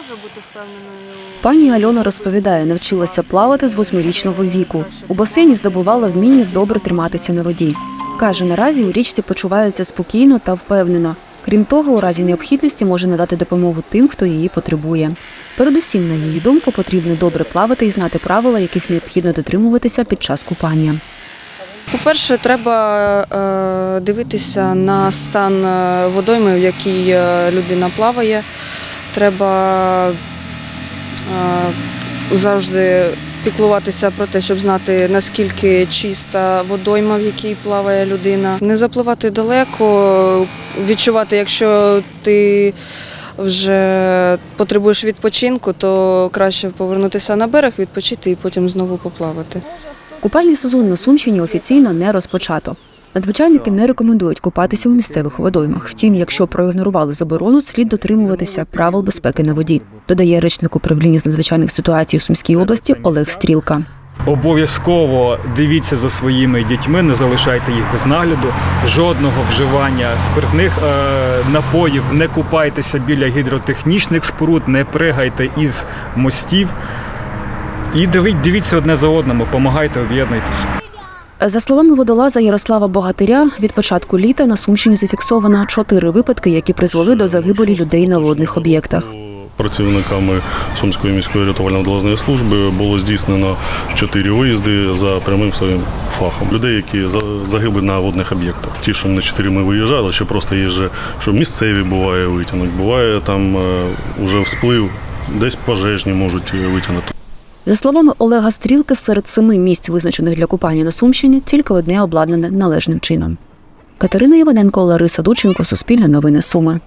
може бути впевненою. Пані Альона розповідає, навчилася плавати з восьмирічного віку. У басейні здобувала вміння добре триматися на воді. Каже, наразі у річці почувається спокійно та впевнено. Крім того, у разі необхідності може надати допомогу тим, хто її потребує. Передусім, на її думку, потрібно добре плавати і знати правила, яких необхідно дотримуватися під час купання. По-перше, треба е, дивитися на стан е, водойми, в якій е, людина плаває. Треба е, завжди піклуватися про те, щоб знати, наскільки чиста водойма, в якій плаває людина. Не запливати далеко, відчувати, якщо ти вже потребуєш відпочинку, то краще повернутися на берег, відпочити і потім знову поплавати. Купальний сезон на Сумщині офіційно не розпочато. Надзвичайники не рекомендують купатися у місцевих водоймах. Втім, якщо проігнорували заборону, слід дотримуватися правил безпеки на воді, додає речник управління з надзвичайних ситуацій у Сумській області Олег Стрілка. Обов'язково дивіться за своїми дітьми, не залишайте їх без нагляду. Жодного вживання спиртних е, напоїв, не купайтеся біля гідротехнічних споруд, не пригайте із мостів. І дивіться одне за одним, допомагайте, об'єднуйтесь. За словами водолаза Ярослава Богатиря, від початку літа на Сумщині зафіксовано чотири випадки, які призвели до загибелі людей на водних об'єктах. Працівниками Сумської міської рятувально-водолазної служби було здійснено чотири виїзди за прямим своїм фахом. Людей, які за- загибли на водних об'єктах. Ті, що на чотири ми виїжджали, ще просто є же, що місцеві буває витягнуть. Буває там е, уже всплив, десь пожежні можуть витягнути. За словами Олега Стрілки, серед семи місць, визначених для купання на Сумщині, тільки одне обладнане належним чином. Катерина Іваненко, Лариса Дученко, Суспільне новини Суми.